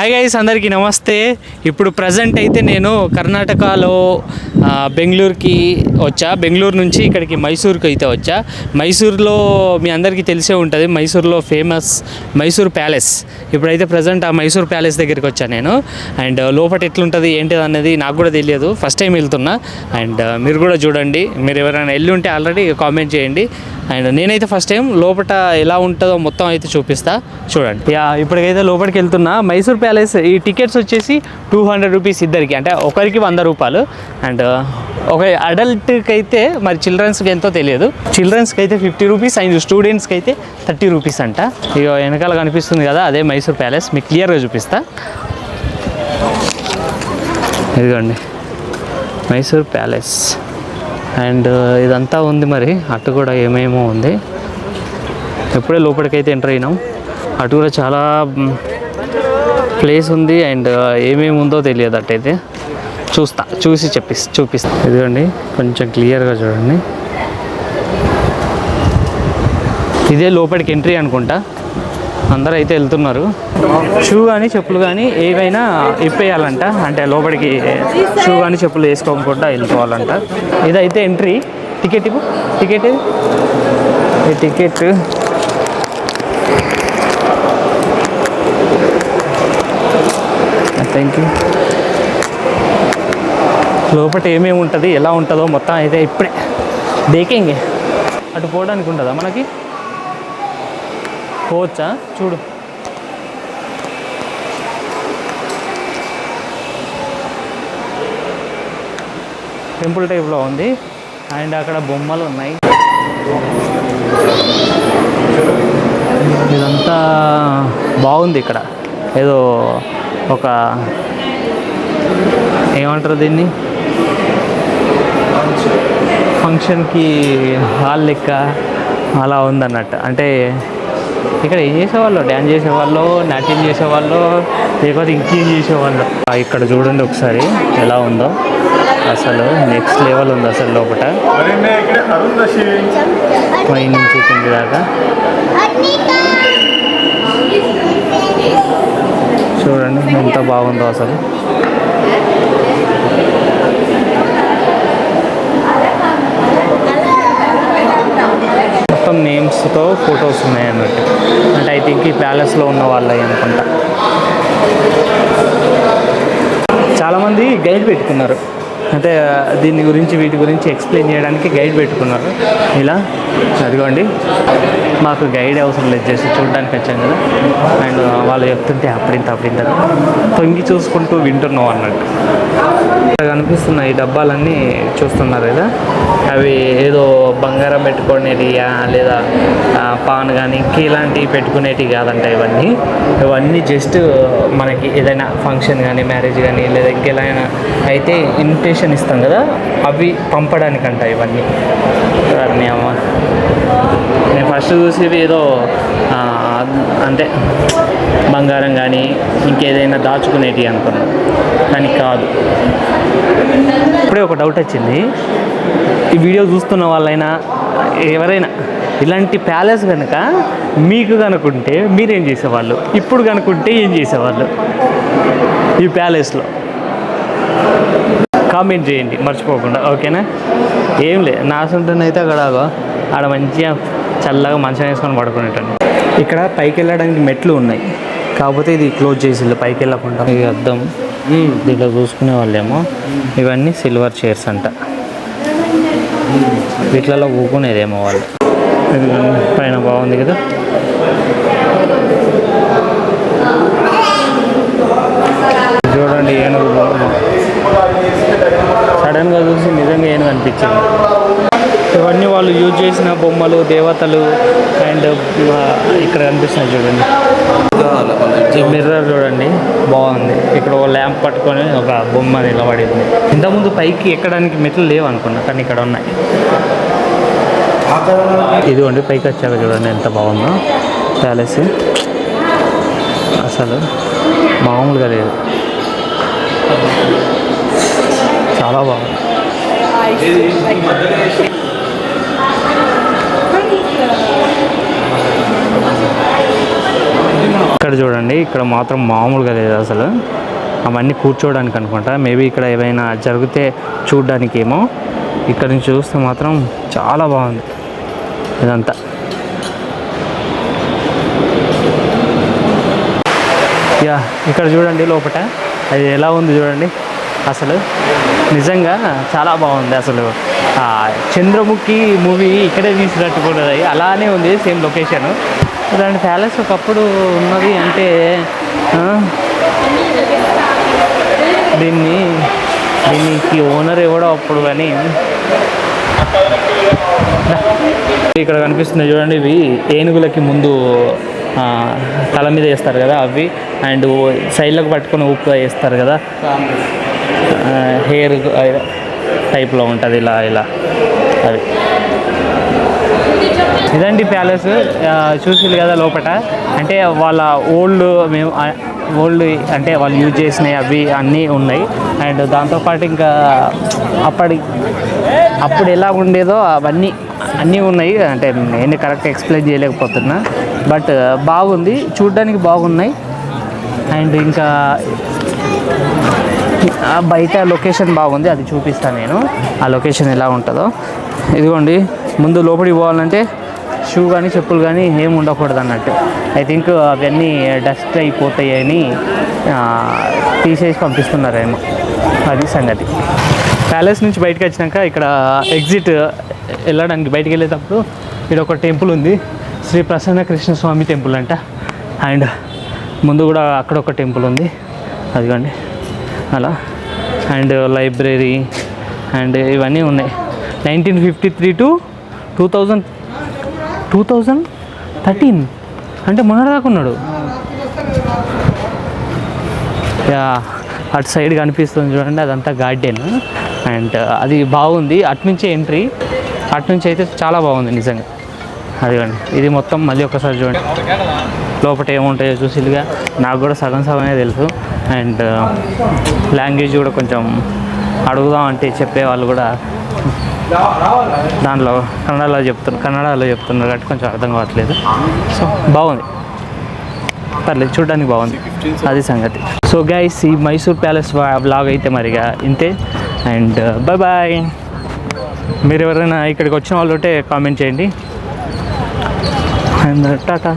Hi guys అందరికీ నమస్తే. ఇప్పుడు ప్రజెంట్ అయితే నేను కర్ణాటకలో బెంగళూరుకి వచ్చా. బెంగళూరు నుంచి ఇక్కడికి మైసూర్కి అయితే వచ్చా. మైసూర్లో మీ అందరికీ తెలిసే ఉంటుంది మైసూర్లో ఫేమస్ మైసూర్ ప్యాలెస్. ఇప్పుడైతే ప్రజెంట్ ఆ మైసూర్ ప్యాలెస్ దగ్గరికి వచ్చా నేను. అండ్ లోపల ఎట్లుంటుంది ఏంటిది అనేది నాకు కూడా తెలియదు. ఫస్ట్ టైం వెళ్తున్నా. అండ్ మీరు కూడా చూడండి. మీరు ఎవరైనా వెళ్ళి ఉంటే ఆల్రెడీ కామెంట్ చేయండి. అండ్ నేనైతే ఫస్ట్ టైం లోపల ఎలా ఉంటుందో మొత్తం అయితే చూపిస్తా. చూడండి. యా ఇప్పటికైతే లోపలికి వెళ్తున్నా. మైసూర్ ప్యాలెస్ ఈ టికెట్స్ వచ్చేసి టూ హండ్రెడ్ రూపీస్ ఇద్దరికి అంటే ఒకరికి వంద రూపాయలు. అండ్ ఒక అడల్ట్కి అయితే మరి చిల్డ్రన్స్కి ఎంతో తెలియదు. చిల్డ్రన్స్కి అయితే ఫిఫ్టీ రూపీస్ అండ్ స్టూడెంట్స్కి అయితే థర్టీ రూపీస్ అంట. ఇక వెనకాల కనిపిస్తుంది కదా అదే మైసూర్ ప్యాలెస్. మీకు క్లియర్గా చూపిస్తా. ఇదిగోండి. మైసూర్ ప్యాలెస్. అండ్ ఇదంతా ఉంది మరి. అటు కూడా ఏమేమో ఉంది. ఎప్పుడే లోపలికైతే ఎంటర్ అయినాం. అటు కూడా చాలా ప్లేస్ ఉంది అండ్ ఏమేమి ఉందో తెలియదు అట్టయితే చూస్తా చూసి చెప్పి చూపిస్తా. ఇదిగోండి కొంచెం క్లియర్గా చూడండి. ఇదే లోపలికి ఎంట్రీ అనుకుంటా. అందరూ అయితే వెళ్తున్నారు. షూ కానీ చెప్పులు కానీ ఏవైనా ఇప్పేయాలంట. అంటే లోపలికి షూ కానీ చెప్పులు వేసుకోకుండా వెళ్ళిపోవాలంట. ఇదైతే ఎంట్రీ. టికెట్ ఇవ్వు. టికెట్ ఈ టికెట్. Thank you. లోపల ఏమేమి ఉంటుంది ఎలా ఉంటుందో మొత్తం అయితే ఇప్పుడే. దేకేంగే అటు పోవడానికి ఉంటుందా మనకి? పోవచ్చా? చూడు. టెంపుల్ టైప్లో ఉంది. అండ్ అక్కడ బొమ్మలు ఉన్నాయి. ఇదంతా బాగుంది ఇక్కడ. ఏదో ఒక ఏమంటారు దీన్ని? ఫంక్షన్కి హాల్ లెక్క అలా ఉందన్నట్టు. అంటే ఇక్కడ ఏం చేసేవాళ్ళు? డ్యాన్స్ చేసేవాళ్ళు నాట్యం చేసేవాళ్ళు లేకపోతే ఇంకేం చేసేవాళ్ళు? ఇక్కడ చూడండి ఒకసారి ఎలా ఉందో. అసలు నెక్స్ట్ లెవెల్ ఉంది అసలు లోపల పై నుంచి కింది దాకా. చూడండి ఎంత బాగుందో అసలు. మొత్తం నేమ్స్తో ఫొటోస్ ఉన్నాయి అన్నట్టు అంటే ఐ థింక్ ఈ ప్యాలెస్లో ఉన్న వాళ్ళవి అనుకుంటా. చాలామంది గైడ్ పెట్టుకున్నారు. అంటే దీని గురించి వీటి గురించి ఎక్స్ప్లెయిన్ చేయడానికి గైడ్ పెట్టుకున్నారు. ఇలా చదివండి మాకు గైడ్ అవసరం లేదు చేసి చూడడానికి వచ్చాం కదా. అండ్ వాళ్ళు చెప్తుంటే అప్పుడింత అప్పుడింత. తొంగి చూసుకుంటూ వింటున్నాం అన్నట్టు. ఇక్కడ కనిపిస్తున్న ఈ డబ్బాలన్నీ చూస్తున్నారు కదా అవి ఏదో బంగారం పెట్టుకునేటియా లేదా పాన్ కానీ ఇంకా ఇలాంటివి పెట్టుకునేటివి కాదంట ఇవన్నీ. ఇవన్నీ జస్ట్ మనకి ఏదైనా ఫంక్షన్ కానీ మ్యారేజ్ కానీ లేదా ఇంకెలాగైనా అయితే ఇన్విటేషన్ ఇస్తాం కదా అవి పంపడానికంట ఇవన్నీ. వారిని అమ్మ. నేను ఫస్ట్ చూసేది ఏదో అంటే బంగారం కానీ ఇంకేదైనా దాచుకునేటివి అనుకున్నాను కానీ కాదు. ఇప్పుడే ఒక డౌట్ వచ్చింది. ఈ వీడియో చూస్తున్న వాళ్ళైనా ఎవరైనా ఇలాంటి ప్యాలెస్ కనుక మీకు కనుకుంటే మీరేం చేసేవాళ్ళు? ఇప్పుడు కనుకుంటే ఏం చేసేవాళ్ళు? ఈ ప్యాలెస్లో. కామెంట్ చేయండి మర్చిపోకుండా ఓకేనా? ఏం లేదు నా సొంతనైతే అక్కడ ఆగో, ఆడ మంచిగా చల్లగా మంచం వేసుకొని పడుకునేటండి ఇక్కడ పైకి వెళ్ళడానికి మెట్లు ఉన్నాయి. కాకపోతే ఇది క్లోజ్ చేసి పైకి వెళ్ళకుండా. ఇది అద్దం దీంట్లో చూసుకునే వాళ్ళేమో. ఇవన్నీ సిల్వర్ చైర్స్ అంట. వీటిలలో ఊకునేదేమో వాళ్ళు. పైన బాగుంది కదా. చూడండి ఏనుగు సడన్గా చూసి నిజంగా ఏనుగు అనిపించింది. ఇవన్నీ వాళ్ళు యూజ్ చేసిన బొమ్మలు దేవతలు అండ్ ఇక్కడ కనిపిస్తున్నాయి చూడండి. మిర్రర్ చూడండి బాగుంది. ఇక్కడ ఒక ల్యాంప్ పట్టుకొని ఒక బొమ్మ నిలబడింది. ఇంతకుముందు పైకి ఎక్కడానికి మెట్లు లేవు అనుకున్నా కానీ ఇక్కడ ఉన్నాయి. ఇదిగోండి పైకి వచ్చాక చూడండి ఎంత బాగుందో. ప్యాలెస్. అసలు మామూలుగా లేదు. చాలా బాగుంది ఇక్కడ చూడండి ఇక్కడ మాత్రం మామూలుగా లేదు అసలు. అవన్నీ కూర్చోవడానికి అనుకుంటా. మేబీ ఇక్కడ ఏమైనా జరిగితే చూడడానికి ఏమో ఇక్కడ నుంచి చూస్తే మాత్రం చాలా బాగుంది. ఇదంతా. యా ఇక్కడ చూడండి లోపల అది ఎలా ఉంది చూడండి. అసలు నిజంగా చాలా బాగుంది అసలు. చంద్రముఖి మూవీ ఇక్కడే తీసినట్టు కూడా అలానే ఉంది సేమ్ లొకేషన్. ఇలాంటి ప్యాలెస్ ఒకప్పుడు ఉన్నది అంటే దీన్ని దీనికి ఓనర్ ఎవడో అప్పుడు కానీ ఇక్కడ కనిపిస్తుంది చూడండి ఇవి ఏనుగులకి ముందు తల మీద వేస్తారు కదా అవి. అండ్ సైడ్లకు పట్టుకొని ఊపుగా వేస్తారు కదా. హెయిర్ టైప్లో ఉంటుంది ఇలా ఇలా అది ఇదండి ప్యాలెస్. చూసారు కదా లోపల అంటే వాళ్ళ ఓల్డ్ మేము ఓల్డ్ అంటే వాళ్ళు యూజ్ చేసినవి అవి అన్నీ ఉన్నాయి. అండ్ దాంతోపాటు ఇంకా అప్పటి అప్పుడు ఎలా ఉండేదో అవన్నీ అన్నీ ఉన్నాయి. అంటే నేను కరెక్ట్ ఎక్స్ప్లెయిన్ చేయలేకపోతున్నా. బట్ బాగుంది. చూడ్డానికి బాగున్నాయి. అండ్ ఇంకా బయట లొకేషన్ బాగుంది. అది చూపిస్తాను నేను. ఆ లొకేషన్ ఎలా ఉంటుందో. ఇదిగోండి. ముందు లోపలికి పోవాలంటే షూ కానీ చెప్పులు కానీ ఏం ఉండకూడదు అన్నట్టు ఐ థింక్ అవన్నీ డస్ట్ అయిపోతాయని తీసేసి పంపిస్తున్నారేమో. అది సంగతి. ప్యాలెస్ నుంచి బయటకు వచ్చినాక ఇక్కడ ఎగ్జిట్ వెళ్ళడానికి బయటకు వెళ్ళేటప్పుడు ఇక్కడ ఒక టెంపుల్ ఉంది. శ్రీ ప్రసన్న కృష్ణ స్వామి టెంపుల్ అంట. అండ్ ముందు కూడా అక్కడ ఒక టెంపుల్ ఉంది. అదిగోండి. అలా. And library. అండ్ ఇవన్నీ ఉన్నాయి. Nineteen fifty three to two thousand two thousand thirteen అంటే మొన్నటిదాకా ఉన్నాడు. యా అటు సైడ్ కనిపిస్తుంది చూడండి అదంతా గార్డెన్. అండ్ అది బాగుంది. అటునుంచి ఎంట్రీ. అటు నుంచి అయితే చాలా బాగుంది నిజంగా. అదిగోండి ఇది మొత్తం మళ్ళీ ఒకసారి చూడండి. లోపల ఏముంటాయో చూసిగా నాకు కూడా సగం సగమే తెలుసు. అండ్ లాంగ్వేజ్ కూడా కొంచెం అడుగుదాం అంటే చెప్పే వాళ్ళు కూడా దాంట్లో కన్నడలో చెప్తున్నారు కన్నడలో చెప్తున్నారు కాబట్టి కొంచెం అర్థం కావట్లేదు. సో బాగుంది. పర్లేదు చూడడానికి బాగుంది. అది సంగతి. సో గైస్ ఈ మైసూర్ ప్యాలెస్ బ్లాగ్ అయితే మరిగా ఇంతే. అండ్ బాయ్ బాయ్ మీరు ఎవరైనా ఇక్కడికి వచ్చిన వాళ్ళు ఉంటే కామెంట్ చేయండి. And tata.